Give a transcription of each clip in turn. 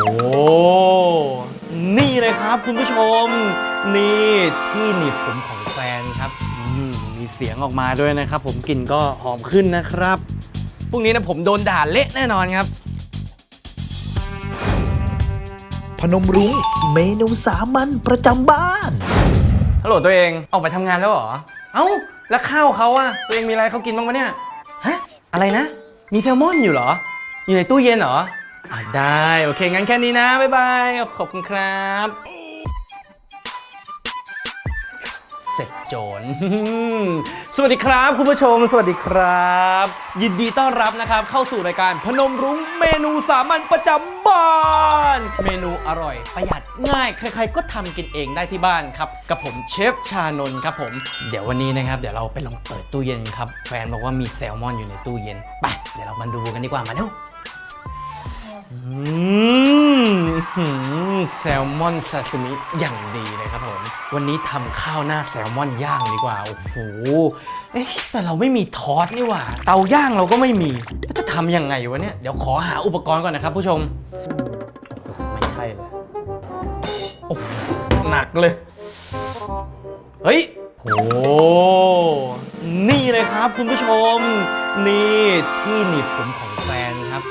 โอ้นี่เลยครับคุณผู้ชม นี่ที่หนีบผมของแฟนครับอืมมีเสียงออกมาด้วยนะครับ ผมกลิ่นก็หอมขึ้นนะครับพรุ่งนี้นะผมโดนด่าเละแน่นอนครับ พนมรุ้งเมนูสามัญประจำบ้าน ฮัลโหลตัวเองออกไปทำงานแล้วเหรอ เอ้า แล้วข้าวเขาอะตัวเองมีอะไรให้เขากินบ้างปะเนี่ย ฮะ อะไรนะ มีแซลมอนอยู่เหรอ อยู่ในตู้เย็นเหรอ อะได้ โอเค งั้นแค่นี้นะ บ๊ายบาย ขอบคุณครับ เสร็จโจร สวัสดีครับ คุณผู้ชม สวัสดีครับ ยินดีต้อนรับนะครับ เข้าสู่รายการพนมรุ้งเมนูสามัญประจำบ้าน เมนูอร่อย ประหยัดง่าย ใครๆก็ทำกินเองได้ที่บ้านครับ กับผมเชฟชานนท์ครับผม เดี๋ยววันนี้นะครับ เดี๋ยวเราไปลองเปิดตู้เย็นครับ แฟนบอกว่ามีแซลมอนอยู่ในตู้เย็น ไป เดี๋ยวเรามาดูกันดีกว่า มาเร็วอืมหืม แซลมอนซาซิมิอย่างดีเลยครับผม วันนี้ทำข้าวหน้าแซลมอนย่างดีกว่า โอ้โหเอ๊ะแต่เราไม่มีทอสนี่หว่า เตาย่างเราก็ไม่มีจะทำยังไงวะเนี่ย เดี๋ยวขอหาอุปกรณ์ก่อนนะครับผู้ชม ไม่ใช่เลยโอ้หนักเลย เฮ้ยโหนี่เลยครับคุณผู้ชม นี่ที่หนีบผมข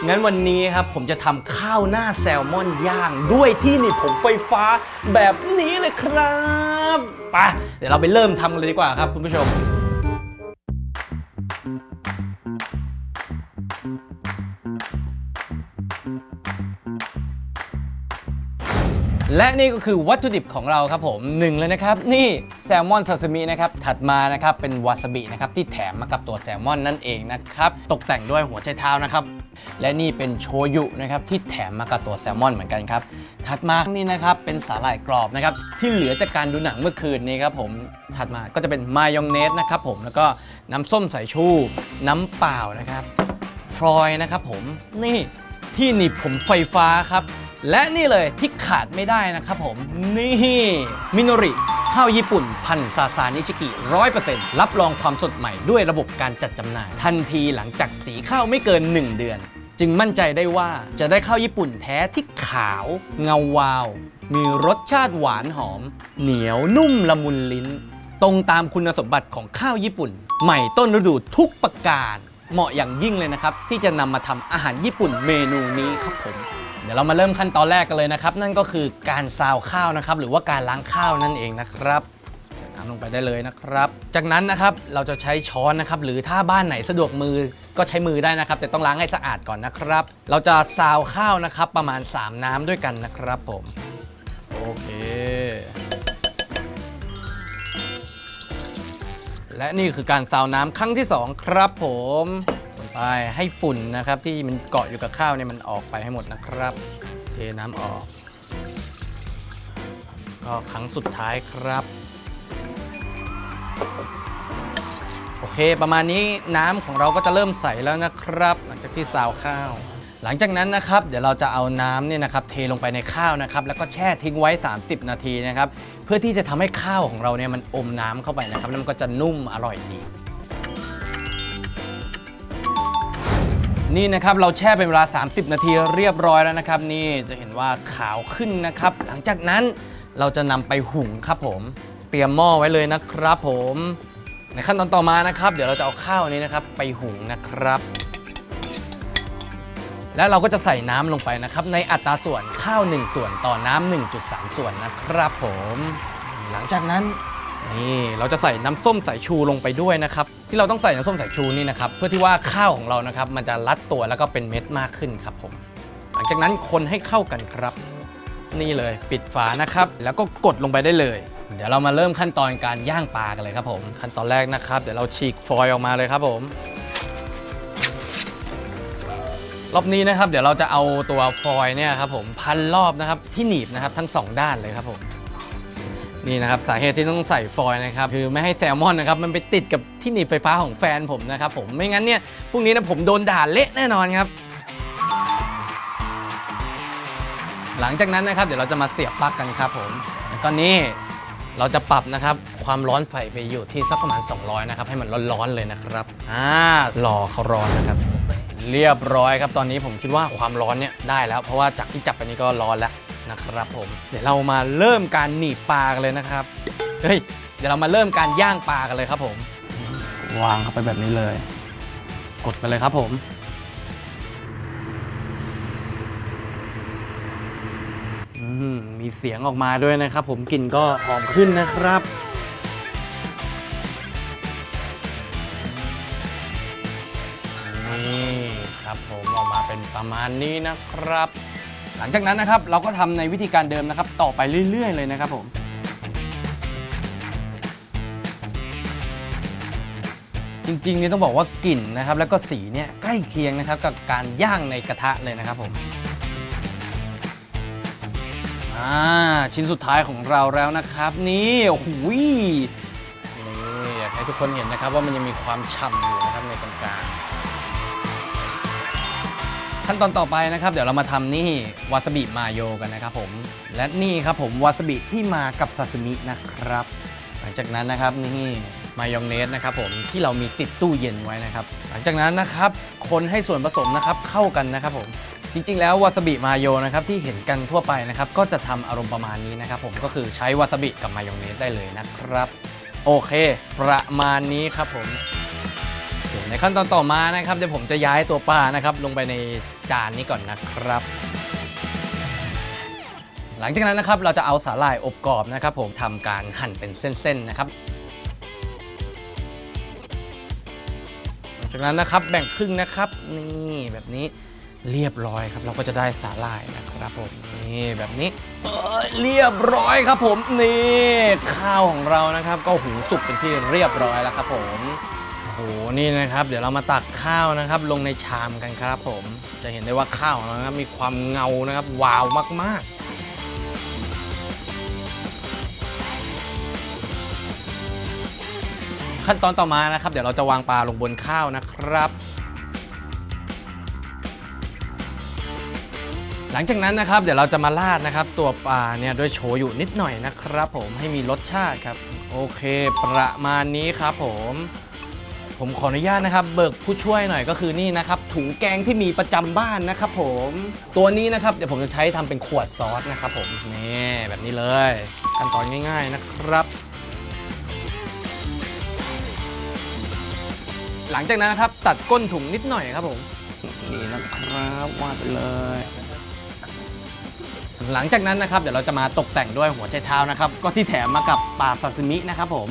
งั้นวันนี้ครับผมจะทำข้าวหน้าแซลมอนย่าง ด้วยที่หนีบผมไฟฟ้าแบบนี้เลยครับไปเดี๋ยวเราไปเริ่มทำกันเลยดีกว่าครับคุณผู้ชมและนี่ก็คือวัตถุดิบของเราครับผมหนึ่งเลยนะครับ นี่แซลมอนซาซิมินะครับ ถัดมานะครับเป็นวาซาบินะครับ ที่แถมมากับตัวแซลมอนนั่นเองนะครับ ตกแต่งด้วยหัวไชเท้านะครับ และนี่เป็นโชยุนะครับที่แถมมากับตัวแซลมอนเหมือนกันครับ ถัดมานี่นะครับเป็นสาหร่ายกรอบนะครับที่เหลือจากการดูหนังเมื่อคืนนี้ครับผมถัดมาก็จะเป็นมายองเนสนะครับผมแล้วก็น้ำส้มสายชูน้ำเปล่านะครับฟลอยนะครับผมนี่ที่หนีบผมไฟฟ้าครับ และนี่เลยที่ขาดไม่ได้นะครับผมนี่มิโนริ ข้าวญี่ปุ่นพันซาซานิชิกิร้อยเปอร์เซ็นต์รับรองความสดใหม่ด้วยระบบการจัดจำหน่าย ทันทีหลังจากสีข้าวไม่เกิน 1 เดือน จึงมั่นใจได้ว่าจะได้ข้าวญี่ปุ่นแท้ที่ขาว เงาวาว มีรสชาติหวานหอม เหนียวนุ่มละมุนลิ้น ตรงตามคุณสมบัติของข้าวญี่ปุ่น ใหม่ต้นฤดูทุกประการ เหมาะอย่างยิ่งเลยนะครับ ที่จะนำมาทำอาหารญี่ปุ่นเมนูนี้ครับผม เดี๋ยวเรามาเริ่มขั้นตอนแรกกันเลยนะครับ นั่นก็คือการซาวข้าวนะครับ หรือว่าการล้างข้าวนั่นเองนะครับใส่น้ำลงไปได้เลยนะครับ จากนั้นนะครับเราจะใช้ช้อนนะครับ หรือถ้าบ้านไหนสะดวกมือก็ใช้มือได้นะครับ แต่ต้องล้างให้สะอาดก่อนนะครับ เราจะซาวข้าวนะครับประมาณ 3 น้ำด้วยกันนะครับผม โอเค และนี่คือการซาวน้ำครั้งที่ 2 ครับผมไปให้ฝุ่นนะครับที่มันเกาะอยู่กับข้าวเนี่ยมันออกไปให้หมดนะครับเทน้ำออก ก็ครั้งสุดท้ายครับ โอเค ประมาณนี้น้ำของเราก็จะเริ่มใสแล้วนะครับ หลังจากที่ซาวข้าว หลังจากนั้นนะครับเดี๋ยวเราจะเอาน้ำเนี่ยนะครับเทลงไปในข้าวนะครับแล้วก็แช่ทิ้งไว้ 30 นาทีนะครับเพื่อที่จะทำให้ข้าวของเราเนี่ยมันอมน้ำเข้าไปนะครับแล้วมันก็จะนุ่มอร่อยดี นี่นะครับเราแช่เป็นเวลา 30 นาทีเรียบร้อยแล้วนะครับ นี่จะเห็นว่าขาวขึ้นนะครับ หลังจากนั้นเราจะนำไปหุงครับผมเตรียมหม้อไว้เลยนะครับผม ในขั้นตอนต่อมานะครับ เดี๋ยวเราจะเอาข้าวนี้นะครับ ไปหุงนะครับ แล้วเราก็จะใส่น้ำลงไปนะครับ ในอัตราส่วนข้าว 1 ส่วนต่อน้ำ1.3 ส่วนนะครับผม หลังจากนั้นนี่เราจะใส่น้ำส้มสายชูลงไปด้วยนะครับ ที่เราต้องใส่น้ำส้มสายชูนี่นะครับ เพื่อที่ว่าข้าวของเรานะครับ มันจะรัดตัวแล้วก็เป็นเม็ดมากขึ้นครับผม หลังจากนั้นคนให้เข้ากันครับ นี่เลยปิดฝานะครับ แล้วก็กดลงไปได้เลย เดี๋ยวเรามาเริ่มขั้นตอนการย่างปลากันเลยครับผม ขั้นตอนแรกนะครับ เดี๋ยวเราฉีกฟอยล์ออกมาเลยครับผม รอบนี้นะครับเดี๋ยวเราจะเอาตัวฟอยล์เนี่ยครับผมพันรอบนะครับที่หนีบนะครับทั้งสองด้านเลยครับผมนี่นะครับสาเหตุที่ต้องใส่ฟอยล์นะครับคือไม่ให้แซลมอนนะครับมันไปติดกับที่หนีบไฟฟ้าของแฟนผมนะครับผมไม่งั้นเนี่ยพรุ่งนี้นะผมโดนด่าเละแน่นอนครับ หลังจากนั้นนะครับเดี๋ยวเราจะมาเสียบปลั๊กกันครับผมแล้วก็นี่เราจะปรับนะครับความร้อนไฟไปอยู่ที่สักประมาณ 200 นะครับให้มันร้อนๆเลยนะครับอ่ารอเขาร้อนนะครับ เรียบร้อยครับตอนนี้ผมคิดว่าความร้อนเนี่ยได้แล้ว เพราะว่าจากที่จับไปนี้ก็ร้อนแล้วนะครับผม เดี๋ยวเรามาเริ่มการหนีบปลากันเลยนะครับเฮ้ยเดี๋ยวเรามาเริ่มการย่างปลากันเลยครับผม วางเข้าไปแบบนี้เลย กดไปเลยครับผมอืมมีเสียงออกมาด้วยนะครับ ผมกลิ่นก็หอมขึ้นนะครับ ครับ ผมออกมาเป็นประมาณนี้นะครับ หลังจากนั้นนะครับเราก็ทำในวิธีการเดิมนะครับ ต่อไปเรื่อย ๆ เลยนะครับผมจริงๆเนี่ยต้องบอกว่ากลิ่นนะครับ แล้วก็สีเนี่ยใกล้เคียงนะครับกับการย่างในกระทะเลยนะครับผมอ่าชิ้นสุดท้ายของเราแล้วนะครับ นี่โอ้โหนี่อยากให้ทุกคนเห็นนะครับว่ามันยังมีความฉ่ำอยู่นะครับในตรงกลาง ขั้นตอนต่อไปนะครับเดี๋ยวเรามาทำนี่วาซาบิมาโยกันนะครับผมและนี่ครับผมวาซาบิที่มากับซาซิมินะครับ หลังจากนั้นนะครับนี่มายองเนสนะครับผมที่เรามีติดตู้เย็นไว้นะครับ หลังจากนั้นนะครับคนให้ส่วนผสมนะครับเข้ากันนะครับผมจริง ๆ แล้ววาซาบิมาโยนะครับที่เห็นกันทั่วไปนะครับก็จะทำอารมณ์ประมาณนี้นะครับผมก็คือใช้วาซาบิกับมายองเนสได้เลยนะครับ โอเค ประมาณนี้ครับผม ในขั้นตอนต่อมานะครับเดี๋ยวผมจะย้ายตัวปลานะครับลงไปในจานนี้ก่อนนะครับ หลังจากนั้นนะครับเราจะเอาสาหร่ายอบกรอบนะครับ ผมทำการหั่นเป็นเส้นๆนะครับหลังจากนั้นนะครับแบ่งครึ่งนะครับนี่แบบนี้เรียบร้อยครับเราก็จะได้สาหร่ายนะครับผมนี่แบบนี้เรียบร้อยครับผมนี่ข้าวของเรานะครับ ก็หุงสุกเป็นที่เรียบร้อยแล้วครับผม อ้โหนี่นะครับ เดี๋ยวเรามาตักข้าวนะครับ ลงในชามกันครับผม จะเห็นได้ว่าข้าวของเรานะครับมีความเงานะครับ วาวมากๆขั้นตอนต่อมานะครับ เดี๋ยวเราจะวางปลาลงบนข้าวนะครับ หลังจากนั้นนะครับ เดี๋ยวเราจะมาราดนะครับ ตัวปลาเนี่ยด้วยโชยุนิดหน่อยนะครับ ผมให้มีรสชาติครับ โอเค ประมาณนี้ครับผม ผมขออนุญาตนะครับ เบิกผู้ช่วยหน่อยก็คือนี่นะครับ ถุงแกงที่มีประจำบ้านนะครับผม ตัวนี้นะครับเดี๋ยวผมจะใช้ทำเป็นขวดซอสนะครับผมนี่แบบนี้เลยขั้นตอนง่าย ๆนะครับ หลังจากนั้นนะครับ ตัดก้นถุงนิดหน่อยครับผมนี่นะครับวาดไปเลย หลังจากนั้นนะครับเดี๋ยวเราจะมาตกแต่งด้วยหัวใจเท้านะครับ ก็ที่แถมมากับปลาซาซิมินะครับผม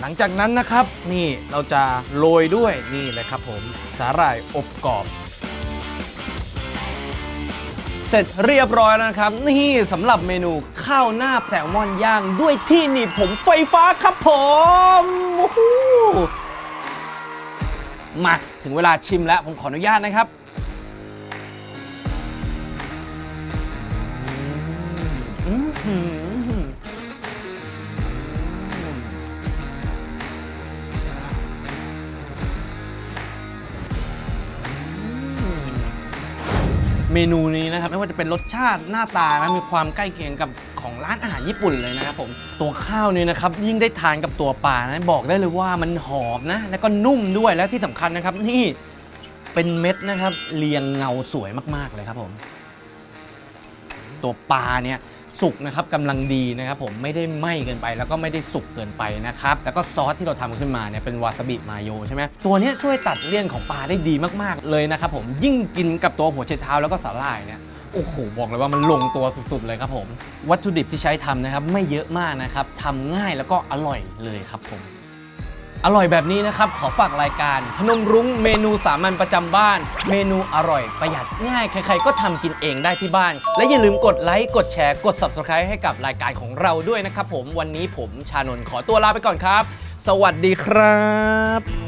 หลังจากนั้นนะครับนี่เราจะโรยด้วยนี่เลยครับผมสาหร่ายอบกรอบ เสร็จเรียบร้อยแล้วนะครับ นี่สำหรับเมนูข้าวหน้าแซลมอนย่างด้วยที่หนีบผมไฟฟ้าครับผมมาถึงเวลาชิมแล้วผมขออนุญาตนะครับอืม เมนูนี้นะครับไม่ว่าจะเป็นรสชาติหน้าตานะมีความใกล้เคียงกับของร้านอาหารญี่ปุ่นเลยนะครับผมตัวข้าวเนี่ยนะครับยิ่งได้ทานกับตัวปลานะบอกได้เลยว่ามันหอมนะแล้วก็นุ่มด้วยและที่สำคัญนะครับนี่เป็นเม็ดนะครับเรียงเงาสวยมากๆเลยครับผม ตัวปลาเนี่ย สุกนะครับกำลังดีนะครับผมไม่ได้ไหม้เกินไป แล้วก็ไม่ได้สุกเกินไปนะครับแล้วก็ซอสที่เราทำขึ้นมาเนี่ยเป็นวาซาบิมาโยใช่ไหมตัวนี้ช่วยตัดเลี่ยนของปลาได้ดีมากๆเลยนะครับผมยิ่งกินกับตัวหัวเชเท้าแล้วก็สาหร่ายเนี่ยโอ้โหบอกเลยว่ามันลงตัวสุดๆเลยครับผม วัตถุดิบที่ใช้ทำนะครับไม่เยอะมากนะครับทำง่ายแล้วก็อร่อยเลยครับผม อร่อยแบบนี้นะครับ ขอฝากรายการพนมรุ้งเมนูสามัญประจำบ้าน เมนูอร่อยประหยัดง่าย ใคร ๆ ก็ทำกินเองได้ที่บ้าน และอย่าลืมกดไลค์กดแชร์กด Subscribe ให้กับรายการของเราด้วยนะครับผมวันนี้ผมชานนท์ขอตัวลาไปก่อนครับ สวัสดีครับ